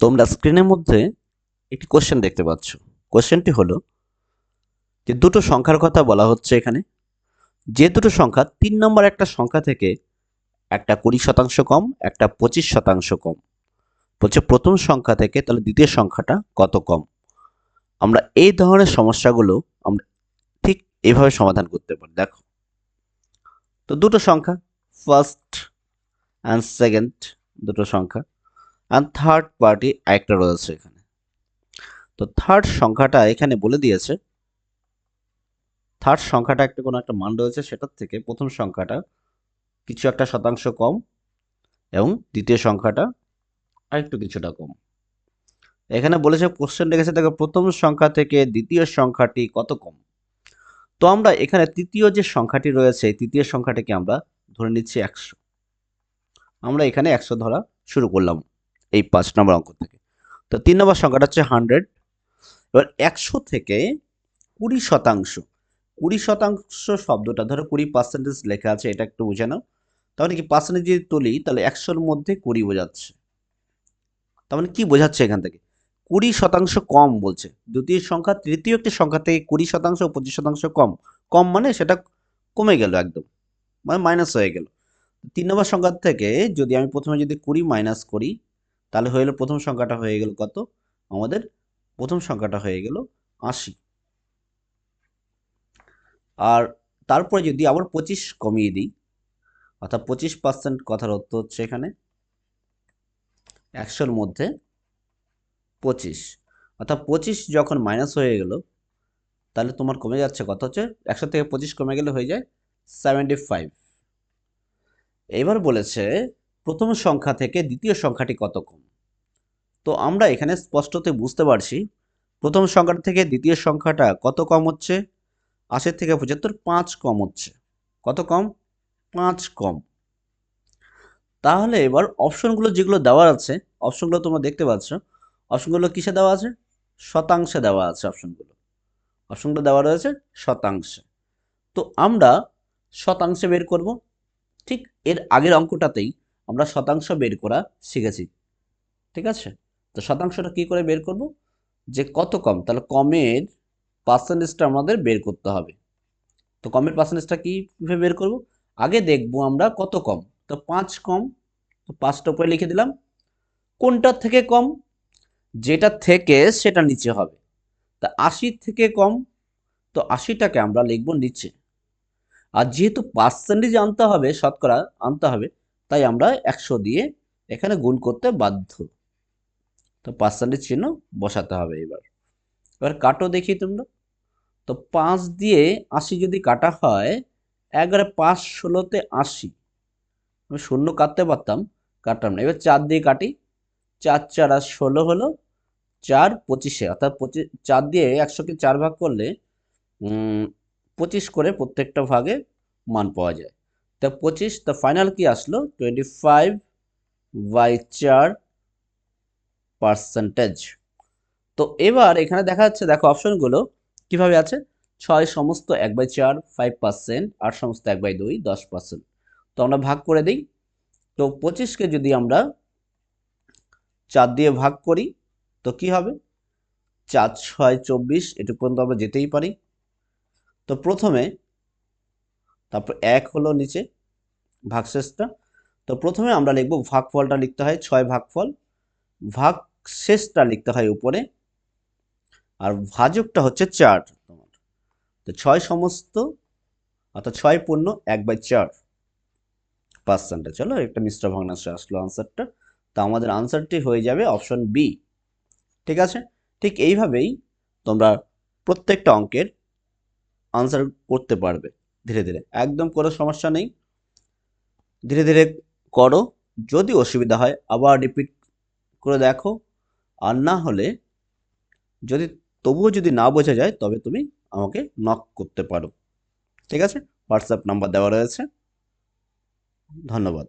তোমরা স্ক্রিনের মধ্যে একটি কোশ্চেন দেখতে পাচ্ছ। কোশ্চেনটি হলো যে দুটো সংখ্যার কথা বলা হচ্ছে এখানে। যে দুটো সংখ্যা তিন নম্বর একটা সংখ্যা থেকে একটা কুড়ি শতাংশ কম, একটা পঁচিশ শতাংশ কম। বলছে প্রথম সংখ্যা থেকে তাহলে দ্বিতীয় সংখ্যাটা কত কম? আমরা এই ধরনের সমস্যাগুলো আমরা ঠিক এইভাবে সমাধান করতে পারি। দেখো। তো দুটো সংখ্যা ফার্স্ট অ্যান্ড সেকেন্ড দুটো সংখ্যা। অ্যান্ড থার্ড পার্টি একটা রয়েছে এখানে। তো থার্ড সংখ্যাটা এখানে বলে দিয়েছে। থার্ড সংখ্যাটা একটা কোনো একটা মান রয়েছে, সেটার থেকে প্রথম সংখ্যাটা কিছু একটা শতাংশ কম এবং দ্বিতীয় সংখ্যাটা আরেকটু কিছুটা কম। এখানে বলেছে কোশ্চেন রেখেছে, দেখো, প্রথম সংখ্যা থেকে দ্বিতীয় সংখ্যাটি কত কম? তো আমরা এখানে তৃতীয় যে সংখ্যাটি রয়েছে তৃতীয় সংখ্যাটিকে আমরা ধরে নিচ্ছি একশো। আমরা এখানে একশো ধরা শুরু করলাম। এই পাঁচ নম্বর অঙ্ক থেকে। তো তিন নম্বর সংখ্যাটা হচ্ছে হান্ড্রেড এবার একশো থেকে কুড়ি শতাংশ কুড়ি শতাংশ শব্দটা, ধরো কুড়ি পার্সেন্টেজ লেখা আছে, এটা একটু বুঝে নাও। তাহলে কি পার্সেন্টেজ যদি তুলি, তাহলে একশোর মধ্যে কুড়ি বোঝাচ্ছে। তার মানে কি বোঝাচ্ছে এখান থেকে? কুড়ি শতাংশ কম বলছে। দ্বিতীয় সংখ্যা, তৃতীয় একটি সংখ্যা থেকে কুড়ি শতাংশ, পঁচিশ শতাংশ কম। কম মানে সেটা কমে গেল একদম মানে মাইনাস হয়ে গেল। তিন নম্বর সংখ্যা থেকে যদি আমি প্রথমে যদি কুড়ি মাইনাস করি তাহলে হয়ে গেল প্রথম সংখ্যাটা হয়ে গেল কত? আমাদের প্রথম সংখ্যাটা হয়ে গেল আশি। আর তারপরে যদি আবার পঁচিশ কমিয়ে দিই, অর্থাৎ পঁচিশ পার্সেন্ট কথার অর্থ হচ্ছে এখানে একশোর মধ্যে পঁচিশ। অর্থাৎ পঁচিশ যখন মাইনাস হয়ে গেল, তাহলে তোমার কমে যাচ্ছে কত হচ্ছে? একশো থেকে পঁচিশ কমে গেলে হয়ে যায় সেভেন্টি ফাইভ এবার বলেছে প্রথম সংখ্যা থেকে দ্বিতীয় সংখ্যাটি কত কম তো আমরা এখানে স্পষ্টতে বুঝতে পারছি, প্রথম সংখ্যাটা থেকে দ্বিতীয় সংখ্যাটা কত কম হচ্ছে? আশির থেকে পঁচাত্তর পাঁচ কম হচ্ছে। কত কম? পাঁচ কম। তাহলে এবার অপশনগুলো যেগুলো দেওয়া আছে, অপশনগুলো তোমরা দেখতে পাচ্ছ। অপশনগুলো কিসে দেওয়া আছে? শতাংশে দেওয়া আছে অপশনগুলো। অপশনগুলো দেওয়া রয়েছে শতাংশে। তো আমরা শতাংশে বের করব। ঠিক এর আগের অঙ্কটাতেই আমরা শতাংশ বের করা শিখেছি। ঠিক আছে? তো শতাংশটা কি করে বের করব? যে কত কম, তাহলে কমের পার্সেন্টেজটা আমাদের বের করতে হবে। তো কমের পার্সেন্টেজটা কীভাবে বের করব? আগে দেখব আমরা কত কম। তো পাঁচ কম, তো পাঁচটা উপরে লিখে দিলাম। কোনটার থেকে কম? যেটা থেকে সেটা নিচে হবে। তা আশির থেকে কম, তো আশিটাকে আমরা লিখব নিচে। আর যেহেতু পার্সেন্টেজ আনতে হবে, শতকরা আনতে হবে তাই আমরা একশো দিয়ে এখানে গুণ করতে বাধ্য। তো পার্সেন্টেজ চিহ্ন বসাতে হবে এবার। এবার কাটো দেখি তোমরা। তো পাঁচ দিয়ে আশি যদি কাটা হয়, একবারে পাঁচ ষোলোতে আশি। আমি শূন্য কাটতে পারতাম, কাটতাম না। এবার চার দিয়ে কাটি। চার চার আর ষোলো হলো চার পঁচিশে। অর্থাৎ পঁচিশ চার দিয়ে একশোকে চার ভাগ করলে পঁচিশ করে প্রত্যেকটা ভাগে মান পাওয়া যায়। তা পঁচিশ তা ফাইনাল কি আসলো? টোয়েন্টি ফাইভ বাই চার পার্সেন্টেজ তো এবার এখানে দেখা যাচ্ছে, দেখো অপশনগুলো কীভাবে আছে? ছয় সমস্ত এক বাই চার ফাইভ পার্সেন্ট আট সমস্ত এক বাই দুই, দশ পার্সেন্ট তো আমরা ভাগ করে দিই। তো পঁচিশকে যদি আমরা চার দিয়ে ভাগ করি, তো কি হবে? চার, ছয়, চব্বিশ, এটুকু পর্যন্ত আমরা যেতেই পারি। তো প্রথমে তারপর এক হলো নিচে ভাগশেষটা। তো প্রথমে আমরা লিখব ভাগফলটা লিখতে হয় ছয় ভাগফল। ভাগ শেষটা লিখতে হয় উপরে। আর ভাজকটা হচ্ছে চার। তোমার তো ছয় সমস্ত, অর্থাৎ ছয় পূর্ণ এক বাই চার পার্সেন্টে চলো একটা মিশ্র ভগ্নাংশে আসলো আনসারটা তো আমাদের আনসারটি হয়ে যাবে অপশন বি ঠিক আছে? ঠিক এইভাবেই তোমরা প্রত্যেকটা অঙ্কের আনসার করতে পারবে। ধীরে ধীরে, একদম কোনো সমস্যা নেই। ধীরে ধীরে করো, যদি অসুবিধা হয় আবার রিপিট করে দেখো। আর না হলে যদি, তবুও যদি না বোঝা যায়, তবে তুমি আমাকে নক করতে পারো। ঠিক আছে? হোয়াটসঅ্যাপ নাম্বার দেওয়া রয়েছে। ধন্যবাদ।